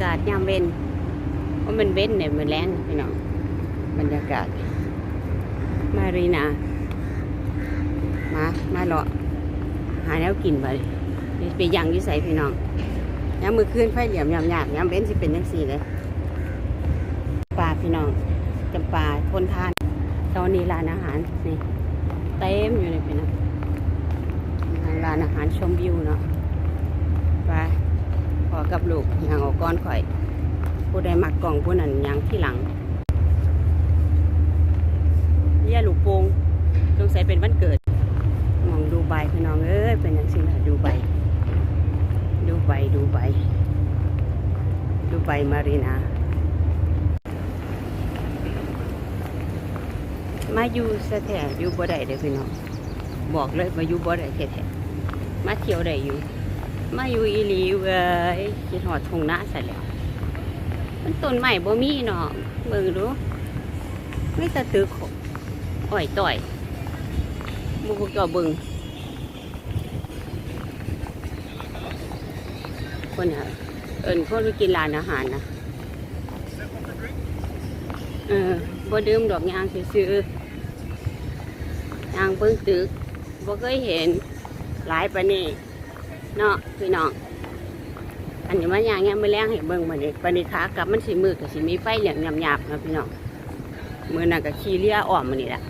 ากาศยามเว้นว่ามันเว้นเนี่ยมันแรงพี่น้องบรรยากาศ มารีนา มา มาเลาะหาแล้วกินไปไปยังอยิ่ใส่พี่น้องยามมือคืนไฟเหลี่ยมยามยากยามเว้นสิเป็นจังสี่เลยปลาพี่น้องจำปาทนทาน ตอนนี้ร้านอาหารนี่เต็มอยู่เลยพี่น้องทางร้านอาหารชมวิวเนาะไป พอกับลูกยางออกก้อนข่อย ผู้ใดมักกล่องผู้นั้นยางที่หลังเยี่ยลูกโป่งสงสัยเป็นวันเกิดมองดูใบพี่น้องเอ้ยเป็นอย่างสิล่ะดูใบ ดูใบดูใบ ดูใบมารีนามาอยู่สแถอยู่บ่ได้เด้อพี่น้องบอกเลยมาอยู่บ่ได้แท้ๆมาเที่ยวได้อยู่ มาอยู่อีหลีเว้ยคิดหอดทงหน้าใส่แล้วมันต้นใหม่บ่มีเนาะเบิ่งดูไม่ตะตึกอ้อยต่อยหมูก็เบิ่งคนน่ะเอิ้นคนไปกินร้านอาหารนะเออบ่ดื่มดอกยางซื่อยางเบิ่งตึกบ่เคยเห็นหลายปานนี้ เนาะพี่น้องอันนี้มันยางเงี้ยมือแรงให้เบิ่งมาเด็กปณิคากับมันสิมือกับสิมีไฟเหลืองหยาบๆนะพี่น้องมือน่ะกับขี้เลี้ยอ่อมมันนี่แหละ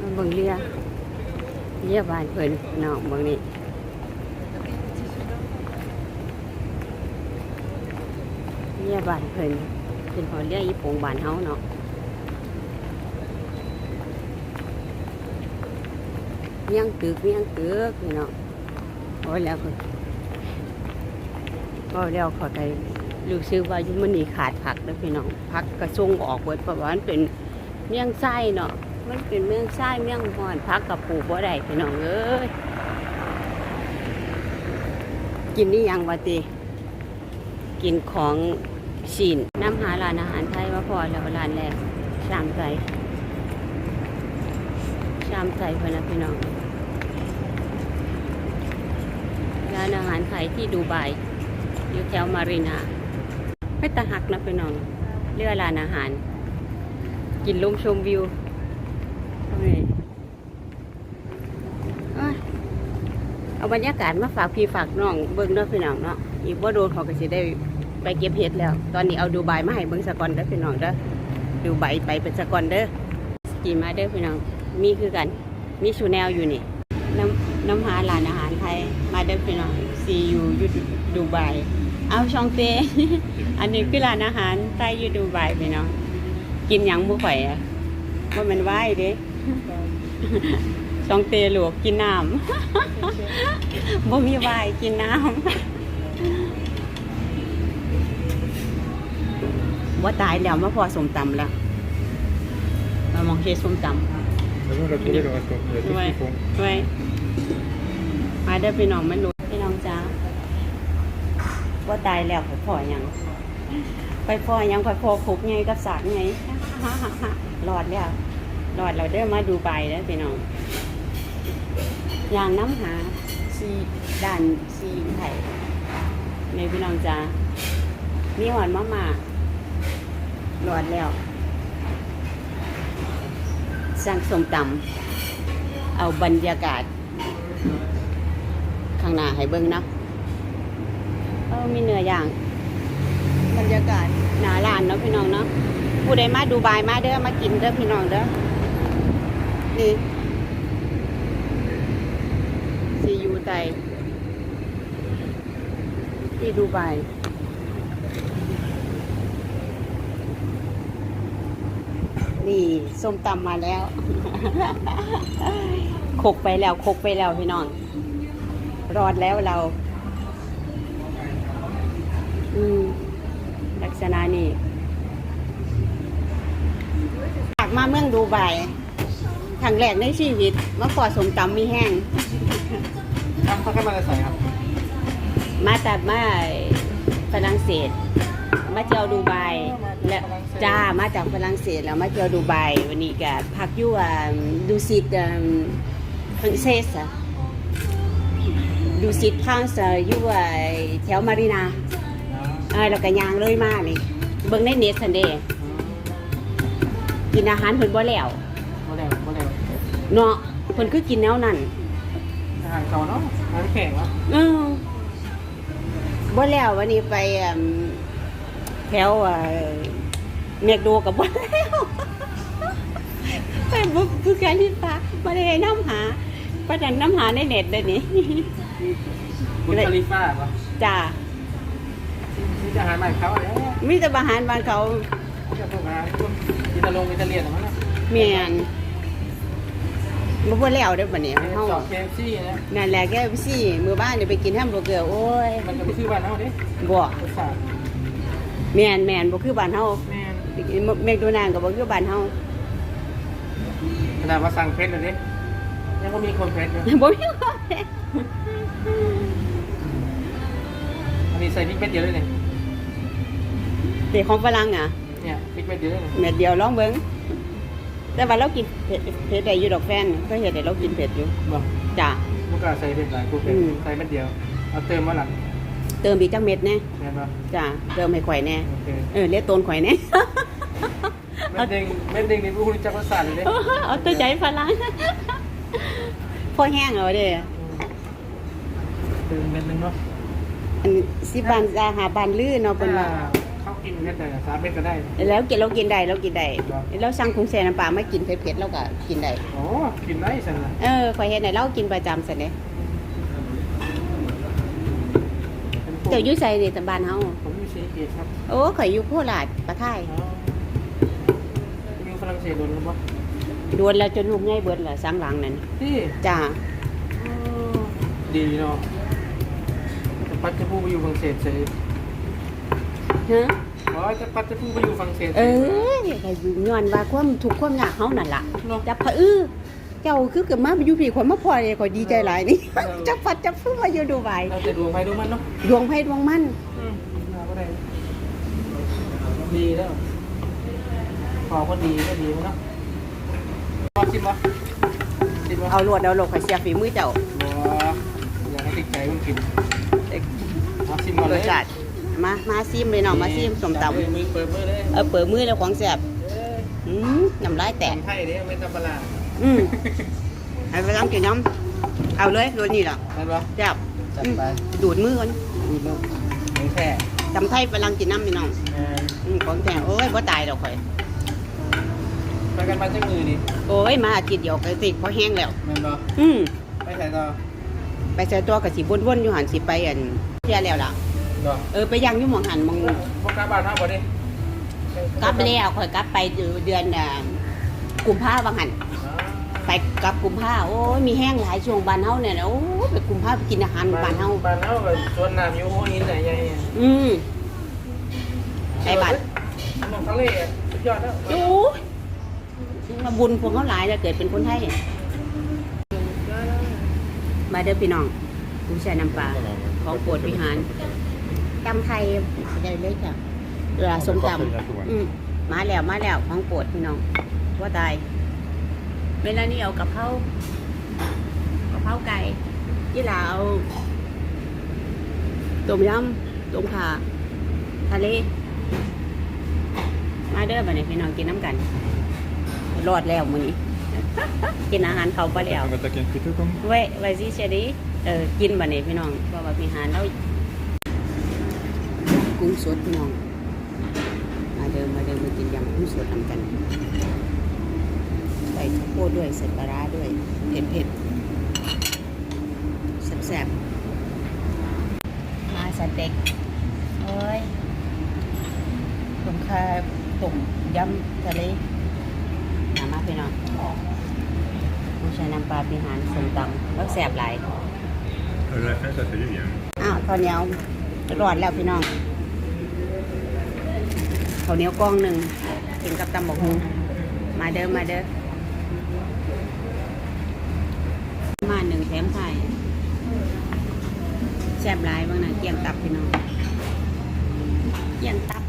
มื้อนเบิ่งเลี้ยเลี้ยบานเพิ่นน้องเบิ่งนี่เลี้ยบานเพิ่นเป็นพอเลี้ยอีโปงบานเฮาเนาะ เมียงตึกเมียงตึกพี่น้องโอ้แล้วก็ก็แล้วเขาได้รู้สึกว่าอยู่มันนี่ขาดผักแล้วพี่น้องผักกระทรงออกเบิดเพราะว่ามันเป็นเมียงไส้เนาะมันเป็นเมียงไส้เมียงหอนผักกับปูบ่ได้พี่น้องเอ้ยกินนี่ยังวะติกินของชินน้ำหาร้านอาหารไทยว่าพอแล้วร้านแรกชามไทย ชามไทยพนะพี่น้องร้านอาหารไทยที่ดูไบอยู่แถวมารีนาไปตะหักนะพี่น้องเรือร้านอาหาร กินลมชมวิวเอาบรรยากาศมาฝากพี่ฝากน้องเบิ้งเนาะพี่น้องเนาะอีกว่าโดนเขาก็สิได้ไปเก็บเห็ดแล้ว ตอนนี้เอาดูไบมาให้เบิ้งสะกอนเด้อพี่น้องเด้อดูไบไปเป็นสะกอนเด้อกินมาเด้อพี่น้อง มีคือกัน มีชูแนวอยู่นี่ น้ำน้ำหาร้านอาหารไทย มาเด้อพี่น้องซียูอยู่ดูไบเอาช่องเตอันนี้คือร้านอาหารไทยอยู่ดูไบพี่น้องกินหยังบุข่อยอะว่ามันไหวเด้ช่องเตหลวกกินน้ำบ่มีไหวกินน้ำว่าตายแล้วมาพอสมตำแล้วมามองเชสมตำ Allora quello a togliere ไว้ tipo ไว้มาเด้พี่น้องไมันรู้พี่น้องจ้าว่าตายแล้วข่อยพ่อยังไปพ่อยังข่อยพ่อคุกไงกับสากไงรอดแล้วรอดเราเด้อมาดูใบแล้วพี่น้องอย่างน้ำหาซีดันซีไผ่ในพี่น้องจ้ามีหอนมะมารอดแล้ว สั่งสมตำเอาบรรยากาศ ข้างหน้าให้เบิ่งเนาะเออมีเนื้อย่าง บรรยากาศหนาลานเนาะพี่น้องเนาะผู้ใดมาดูบายมาเด้อมากินเด้อพี่น้องเด้อนี่ซียูไตที่ดูไบ นี่ส้มตำมาแล้วคกไปแล้วคกไปแล้วพี่น้องรอดแล้วเรา อืมลักษณะนี้อยากมาเมืองดูไบครั้งแรกในชีวิตมาขอสมตำมีแห้งเขาแค่มาใส่ครับ มาจากมาฝรั่งเศส มาเที่ยวดูไบ แล้วจ้ามาจากฝรั่งเศสแล้วมาเที่ยวดูไบวันนี้ก็พักอยู่อ่าดูซิตฝรั่งเศสอะดูสิทธิ์ข้างเสยอยู่ไอ้แถวมารีนาเออแล้วก็ยางเลยมานี่เบิ่งในเน็ตซันเดย์กินอาหารเพิ่นบ่แล้วบ่แล้วบ่แล้วเนาะเพิ่นคือกินแนวนั้นอาหารเก่าเนาะอาหารแข็งวะเออบ่แล้ววันนี้ไปอั่นแถว เอ่อเมกโดกับบ่แล้วไปบุกคือการที่ฟ้าบ่ได้นำหาประดันนำหาในเน็ตเลยนี่บุญคาลิฟ่าปะจ้านี่จะอาหารใหม่เขาแล้วมีแต่อาหารบ้านเขาจะพวกอาหารพวกอิตาลงอิตาเลียนอะไรนะแม่นบ่บ่แล้วเด้อบัดนี้เฮาเฮาจอดเคฟซี่นะนั่นแหละแกสิมื้อบ้านนี่ไปกินแฮมเบอร์เกอร์โอ้ยมันจะไปซื้อบ้านเฮาดิบ่รสชาติแม่นแม่นบ่คือบ้านเฮา แม่นไปกินแมคโดนัลด์ก็บ่คือบ้านเฮาขนาดว่าสั่งเพชรเลยดิยังก็มีคนเพชรอยู่บ่มีความแม่อันนี้ใส่พริกเม็ดเดียวเลยเนี่ยเด็กของฝรั่งอะเนี่ยพริกเม็ดเดียวเลยเนี่ยเม็ดเดียวลองเบิ่งแต่ว่าเรากินเผ็ดเผ็ดได้อยู่ดอกแฟนก็เฮ็ดให้เรากินเผ็ดอยู่บอกจ้ะลูกกาใส่เผ็ดหลายกูเผ็ดอืมใส่เม็ดเดียวเอาเติมมาหลังเติมอีกจักเม็ดแน่แม่นปะจ้ะเติมให้ข่อยแน่โอเคเออเลียกตนข่อยแน่ เม็ดเด้งเม็ดเด้งนี่ผู้รู้จักรสชาติเลยเด้เอาตัวใจฝรั่งพอแห้งเอาเด้อเติมเม็ดหนึงเนาะอันสิบานจะหาบานลื่นเนาะเพิ่นว่าเข้ากินเม็ดเดียวสามเม็ดก็ได้ แล้วกินเรากินได้เรากินได้ครับเราสั่งกุ้งแช่น้ำปลามากินเผ็ดๆเราก็กินได้โอ้กินได้สันนะเออข่อยเฮ็ดให้เรากินประจำซั่นเด้เป็นพวกเจ้าอยู่ไสนี่ตำบ้านเฮาผมอยู่ซีเกตครับ โอ้ข่อยอยู่โคราชปะไทย อ๋ออยู่ฝรั่งเศสโดนหรือเปล่าดวนแล้วจนลูกใหญ่เบิดล่ะสังหลังนั่นที่จ้าดีเนาะจะปัดจะพูดไปอยู่ฝรั่งเศสเฉยฮะอ๋อจะปัดจะพูดไปอยู่ฝรั่งเศสเออก็ย้อนว่าความทุกข์ความยากเฮานั่นล่ะเนาะจับพะอื้อเจ้าคือเกิดมาอยู่พี่คนมาพอเลยข่อยดีใจหลายนี่เออจับฟัดจับฟื้นมาอยู่ดูไบเราจะดวงไฟดวงมันเนาะดวงไพ่ดวงมันอืมมาก็ได้ดีแล้ว พอก็ดีก็ดีเนาะพอชิมวะชิมวะเอาลวดเอาลงข่อยเสียฝีมือเจ้าบัวอยากให้ติดใจมันกินมาชิมก่อนรเลสยชาติมามาซิมเลยเนาะมาซิมสมตำมือเปิดมือเลยเออเปิดมือแล้วของแซ่บเอ้ยอืมน้ำลายแตกทำไทยเนี่ยไม่ธรรมดาอืมให้ไปล้างกินน้ำเอาเลยรสนี่ล่ะใช่ปะแซ่บจัดอืมไปดูดมือก่อนดูลูกหมูแค่จำไทยไปล้างกินน้ำพี่น้องเอออืมของแท้โอ้ยบ่ตายดอกข่อย ไปกันมาจากมือนี่โอ้ยมาอาทิตย์เดียวก็ติดพอแห้งแล้วแม่นบ่อืมไปใส่ต่อไปใส่ตัวกับสิวนๆอยู่หันสิไปอันเที่ยแล้วล่ะบ่เออไปยังอยู่หมองหันหมองพวกกาบ้านเท่าบ่ดิกลับแล้วข่อยกลับไปเดือนอ่ากุมภาพันธ์หันอ๋อไปกลับกุมภาโอ้ยมีแห้งหลายช่วงบ้านเฮาเนี่ยนะโอ้ยไปกุมภาไปกินอาหารบ้านเฮาบ้านเฮาก็สวนน้ำอยู่หัวหินไหนใหญ่อืมไอ้บัตรมองทะเลอะสุดยอดแล้วโอ้ย มาบุญพวกเขาหลายแล้วเกิดเป็นคนไทยมาเด้อพี่น้องกุ้งแช่น้ำปลาของโปรดวิหารตำไทยได้เลยจ้ะเรือสมตำอืมมาแล้วมาแล้วของโปรดพี่น้องว่าตายเวลานี้เอากะเพรากะเพราไก่ยี่หลาเอาต้มยำต้มข่าทะเลมาเด้อบัดนี้พี่น้องกินน้ำกัน รอดแล้วมื้อนี้ กินอาหารเขาไปแล้วมาตะเกียงคือทุกคนไว้ไว้สิเชดีเออกินบัดนี้พี่น้องเพราะว่าพี่หารเรากุ้งสดพี่น้อง มาเดิมมาเดิมมากินยำกุ้งสดทำกัน ใส่ข้าวโพดด้วยใส่ปลาร้าด้วย เผ็ดเผ็ดแซ่บๆมาสเต็กโอ้ยต้มข่าต้มยำทะเลมามา พี่น้องผู้ชายน้ำปลาพิหารสมตำแล้วแซ่บหลาย La fin ça fait du bien อ้าวข้าวเหนียวรอดแล้วพี่น้องข้าวเหนียวกล้องหนึ่งกินกับตำบักฮุงมาเด้อมาเด้อมาหนึ่งแถมไข่แซ่บหลายบ้างนะเกียงตับพี่น้องเกียงตับ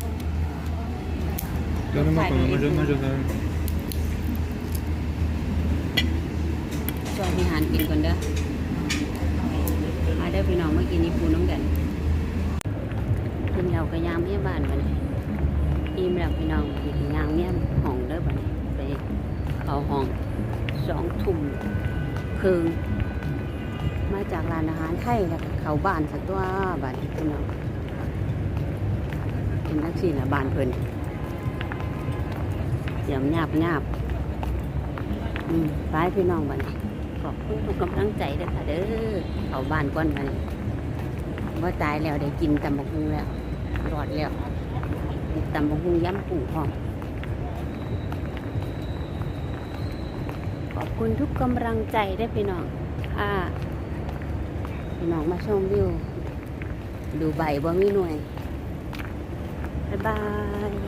Donne-moi quand même, moi je veux. ช่วยพี่หานกินก่อนเด้อ มาเด้อพี่น้องเมากินนี่ปูน้ำกันกินเราก็ยามเมียบ้านมาเลยอิ่มแล้วพี่น้องกินยามเมียห้องเด้อบัดนี้ไปเขาห้องสองทุ่มครึ่งมาจากร้านอาหารไทยแล้วเขาบ้านสักตัวบัดนี้พี่น้องเป็นนักสี่ละบ้านเพิ่นเสียมหยาบหยาบอืมไปพี่น้องบัดนี้ อบคุณทุกกำลังใจเด้ค่ะเด้อเขาบ้านก่อนมานี่ว่าตายแล้วได้กินตำบักหุ่งแล้วรอดแล้วตำบักหุ่งย้ำปูหอมขอบคุณทุกกำลังใจได้พี่น้องค่ะพี่น้องมาชมวิวดูใบบ่มีหน่วยบ๊ายบาย